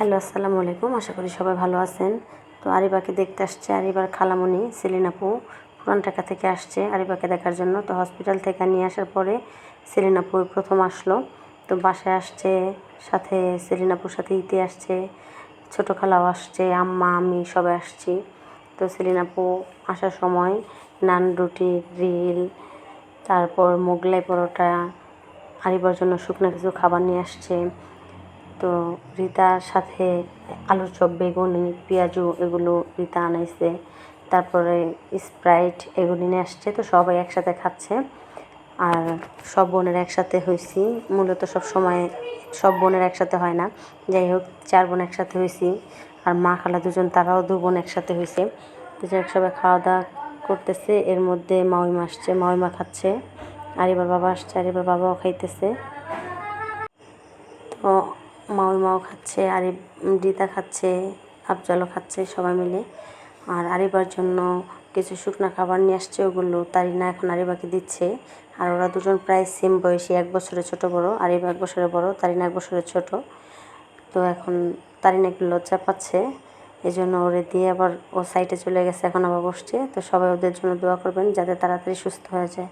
Hello, আসসালামু আলাইকুম। আশা করি সবাই ভালো আছেন। তো আরিবাকে দেখতে আসছে আরিবার খালামণি সেলিন আপু। পুরান ঢাকা থেকে আসছে আরিবাকে দেখার জন্য। তো হসপিটাল থেকে নিয়ে আসার পরে সেলিন আপু প্রথম আসলো। তো বাসায় আসছে, সাথে সেলিন আপুর সাথে ইতি আসছে, ছোটো খালাও আসছে, আম্মা, আমি সবাই আসছি। তো সেলিন আপু আসার সময় নান, রুটি, গ্রিল, তারপর মোগলাই পরোটা, আরিবার জন্য শুকনো কিছু খাবার নিয়ে আসছে। তো রিতার সাথে আলুর চপ বেগুনি, পেঁয়াজু এগুলো রিতা আনাইছে। তারপরে স্প্রাইট এগুলি নিয়ে আসছে। তো সবাই একসাথে খাচ্ছে। আর সব বোনের একসাথে হয়েছি মূলত সব সময় সব বোনের একসাথে হয় না। যাই হোক, চার বোন একসাথে হয়েছি আর মা খালা দুজন, তারাও দু বোন একসাথে হয়েছে তো যাই হোক, সবাই খাওয়া দাওয়া করতেছে। এর মধ্যে মাউইমা আসছে মাউইমা খাচ্ছে। আর এবার বাবা আসছে, আর এবার বাবাও খাইতেছে। তো মাউই মাও খাচ্ছে আরিব রিতা খাচ্ছে, আফজালও খাচ্ছে সবাই মিলে। আর আরিবার জন্য কিছু শুকনা খাবার নিয়ে আসছে ওগুলো তারিনা এখন আরিবাকে দিচ্ছে। আর ওরা দুজন প্রায় সেম বয়সী, এক বছরের ছোট বড় আরিবা এক বছরের বড়, তারিনা এক বছরের ছোট। তো এখন তারিনা একটু লজ্জা পাচ্ছে এই জন্য ওরে দিয়ে আবার ও সাইডে চলে গেছে, এখন আবার বসছে। তো সবাই ওদের জন্য দোয়া করবেন যাতে তাড়াতাড়ি সুস্থ হয়ে যায়।